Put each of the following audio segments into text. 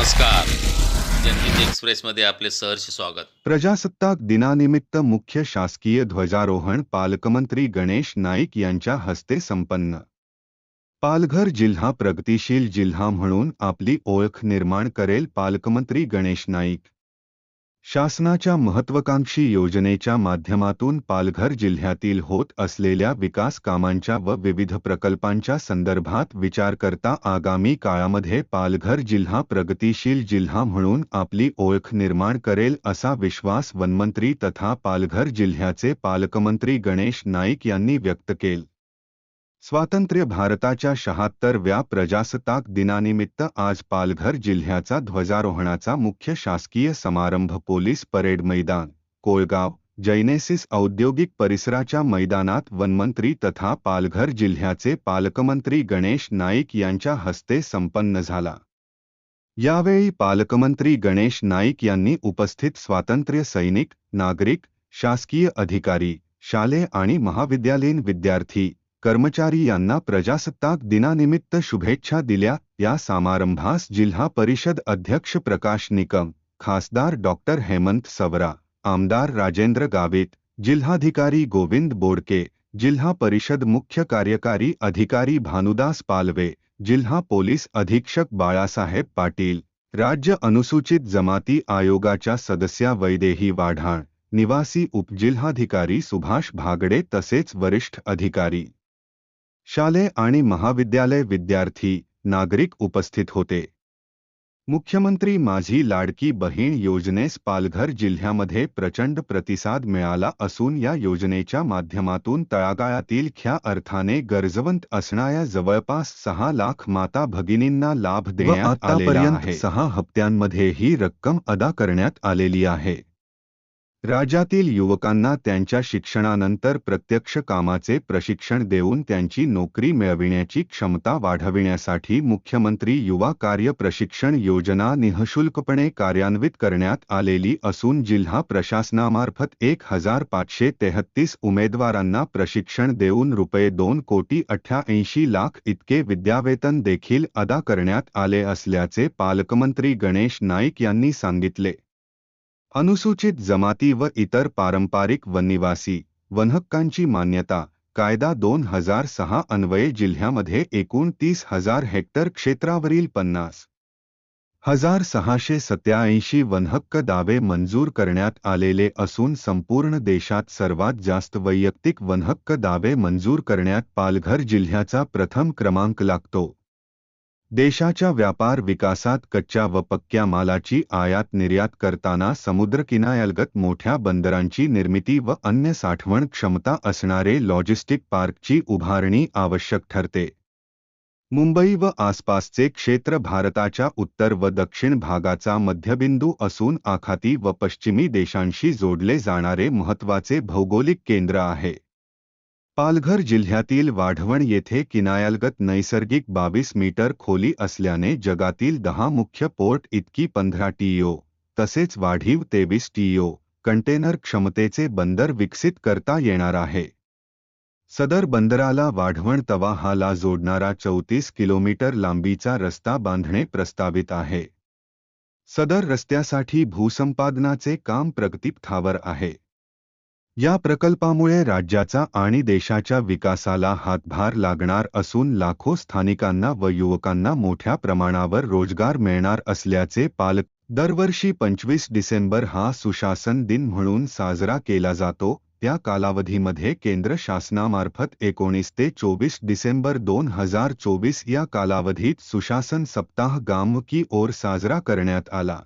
नमस्कार. जनहित एक्सप्रेसमध्ये आपले सहर्ष स्वागत. प्रजासत्ताक दिनानिमित्त मुख्य शासकीय ध्वजारोहण पालकमंत्री गणेश नाईक यांच्या हस्ते संपन्न. पालघर जिल्हा प्रगतिशील जिल्हा म्हणून आपली ओळख निर्माण करेल पालकमंत्री गणेश नाईक. शासनाच्या महत्त्वाकांक्षी योजनेच्या माध्यमातून पालघर जिल्ह्यातील होत असलेल्या विकास कामांच्या व विविध प्रकल्पांच्या संदर्भात विचार करता आगामी काळामध्ये पालघर जिल्हा प्रगतिशील जिल्हा म्हणून आपली ओळख निर्माण करेल असा विश्वास वनमंत्री तथा पालघर जिल्ह्याचे पालकमंत्री गणेश नाईक यांनी व्यक्त केला. स्वातंत्र्य भारताच्या शहात्तरव्या प्रजासत्ताक दिनानिमित्त आज पालघर जिल्ह्याचा ध्वजारोहणाचा मुख्य शासकीय समारंभ पोलीस परेड मैदान कोळगाव जैनेसिस औद्योगिक परिसराच्या मैदानात वनमंत्री तथा पालघर जिल्ह्याचे पालकमंत्री गणेश नाईक यांच्या हस्ते संपन्न झाला. यावेळी पालकमंत्री गणेश नाईक यांनी उपस्थित स्वातंत्र्य सैनिक नागरिक शासकीय अधिकारी शालेय आणि महाविद्यालयीन विद्यार्थी कर्मचारी प्रजासत्ताक दिनानिमित्त शुभेच्छा दिल्या. या समारंभास जिल्हा परिषद अध्यक्ष प्रकाश निकम, खासदार डॉक्टर हेमंत सवरा, आमदार राजेंद्र गावित, जिल्हाधिकारी गोविंद बोडके, जिल्हा परिषद मुख्य कार्यकारी अधिकारी भानुदास पालवे, जिल्हा पोलीस अधीक्षक बाळासाहेब पाटील, राज्य अनुसूचित जमाती आयोगाच्या सदस्या वैदेही वाढाण, निवासी उपजिल्हाधिकारी सुभाष भागडे तसेच वरिष्ठ अधिकारी. शालेय आणि महाविद्यालय विद्यार्थी नागरिक उपस्थित होते. मुख्यमंत्री माझी लाडकी बहीण योजनेस पालघर जिल्ह्यामध्ये प्रचंड प्रतिसाद मिळाला असून या योजनेच्या माध्यमातून तळागाळातील ख्या अर्थाने गरजवंत असणाऱ्या जवळपास सहा लाख माता भगिनींना लाभ देण्यात आलेला आहे. सहा हप्त्यांमध्ये ही रक्कम अदा करण्यात आलेली आहे. राज्यातील युवकांना त्यांच्या शिक्षणानंतर प्रत्यक्ष कामाचे प्रशिक्षण देऊन त्यांची नोकरी मिळविण्याची क्षमता वाढविण्यासाठी मुख्यमंत्री युवा कार्य प्रशिक्षण योजना निःशुल्कपणे कार्यान्वित करण्यात आलेली असून जिल्हा प्रशासनामार्फत एक हजार पाचशे तेहत्तीस उमेदवारांना प्रशिक्षण देऊन रुपये दोन कोटी अठ्ठ्याऐंशी लाख इतके विद्यावेतन देखील अदा करण्यात आले असल्याचे पालकमंत्री गणेश नाईक यांनी सांगितले. अनुसूचित जमाती व इतर पारंपरिक वननिवासी वनहक्कांची मान्यता कायदा दोन हजार सहा अन्वये जिल्ह्यामध्ये एकूण तीस हजार हेक्टर क्षेत्रावरील पन्नास हजार सहाशे सत्याऐंशी वनहक्क दावे मंजूर करण्यात आलेले असून संपूर्ण देशात सर्वात जास्त वैयक्तिक वनहक्क दावे मंजूर करण्यात पालघर जिल्ह्याचा प्रथम क्रमांक लागतो. देशाच्या व्यापार विकासात कच्च्या व पक्क्या मालाची आयात निर्यात करताना समुद्रकिनाऱ्यालगत मोठ्या बंदरांची निर्मिती व अन्य साठवण क्षमता असणारे लॉजिस्टिक पार्कची उभारणी आवश्यक ठरते. मुंबई व आसपासचे क्षेत्र भारताच्या उत्तर व दक्षिण भागाचा मध्यबिंदू असून आखाती व पश्चिमी देशांशी जोडले जाणारे महत्त्वाचे भौगोलिक केंद्र आहे. पालघर जिल्ह्यातील वाढवण येथे किनायालगत नैसर्गिक बावीस मीटर खोली असल्याने जगातील दहा मुख्य पोर्ट इतकी पंधरा टीओ, तसेच वाढीव तेवीस टीओ कंटेनर क्षमतेचे बंदर विकसित करता येणार आहे. सदर बंदराला वाढवण तवाहाला जोडणारा चौतीस किलोमीटर लांबीचा रस्ता बांधणे प्रस्तावित आहे. सदर रस्त्यासाठी भूसंपादनाचे काम प्रगतीपथावर आहे. या प्रकल्पामुळे राज्याचा आणि देशाच्या विकासाला हातभार लागणार असून लाखो स्थानिकांना व युवकांना मोठ्या प्रमाणावर रोजगार मिळणार असल्याचे पालक दरवर्षी पंचवीस डिसेंबर हा सुशासन दिन म्हणून साजरा केला जातो. त्या कालावधीमध्ये केंद्र शासनामार्फत एकोणीस ते चोवीस डिसेंबर दोन हजार चोवीस या कालावधीत सुशासन सप्ताह गाम की ओर साजरा करण्यात आला.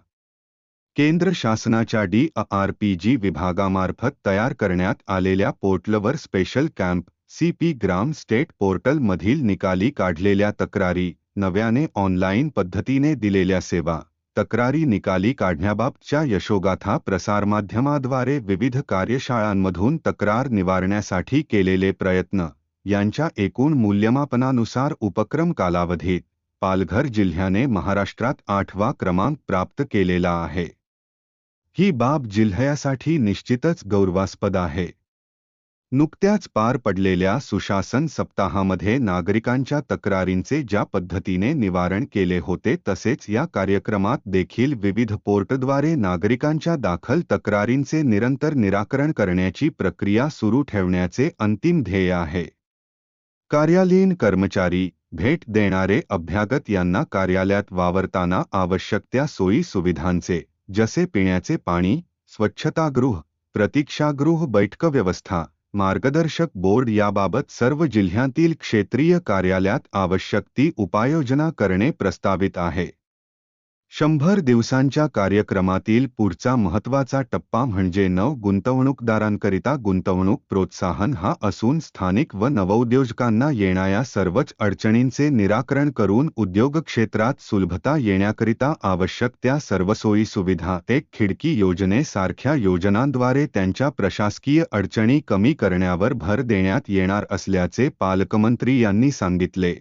केंद्र शासनाच्या डी आर पी जी विभागामार्फत तयार करण्यात आलेल्या पोर्टलवर special camp, C P gram state पोर्टलमधील निकाली काढलेल्या तक्रारी, नव्याने ऑनलाईन पद्धतीने दिलेल्या सेवा, तक्रारी निकाली काढण्याबाबतच्या यशोगाथा प्रसारमाध्यमाद्वारे विविध कार्यशाळांमधून तक्रार निवारण्यासाठी केलेले प्रयत्न, यांच्या एकूण मूल्यमापनानुसार उपक्रम कालावधीत पालघर जिल्ह्याने महाराष्ट्रात आठवा क्रमांक प्राप्त केलेला आहे. ही बाब जिल्ह्यासाठी निश्चितच गौरवास्पद आहे. नुकत्याच पार पडलेल्या सुशासन सप्ताहामध्ये नागरिकांच्या तक्रारींचे ज्या पद्धतीने निवारण केले होते तसेच या कार्यक्रमात देखील विविध पोर्टद्वारे नागरिकांच्या दाखल तक्रारींचे निरंतर निराकरण करण्याची प्रक्रिया सुरू ठेवण्याचे अंतिम ध्येय आहे. कार्यालयीन कर्मचारी, भेट देणारे अभ्यागत यांना कार्यालयात वावरताना आवश्यक त्या सोयी सुविधांचे जसे पिण्याचे पाणी स्वच्छतागृह प्रतीक्षागृह बैठक व्यवस्था मार्गदर्शक बोर्ड याबाबत सर्व जिल्ह्यांतील क्षेत्रीय कार्यालयात आवश्यक ती उपाययोजना करणे प्रस्तावित आहे. शंभर दिवसांच्या कार्यक्रमातील पुढचा महत्त्वाचा टप्पा म्हणजे नव गुंतवणूकदारांकरिता गुंतवणूक प्रोत्साहन हा असून स्थानिक व नवउद्योजकांना येणाऱ्या सर्वच अडचणींचे निराकरण करून उद्योग क्षेत्रात सुलभता येण्याकरिता आवश्यक त्या सर्व सोयी सुविधा एक खिडकी योजनेसारख्या योजनांद्वारे त्यांच्या प्रशासकीय अडचणी कमी करण्यावर भर देण्यात येणार असल्याचे पालकमंत्री यांनी सांगितले.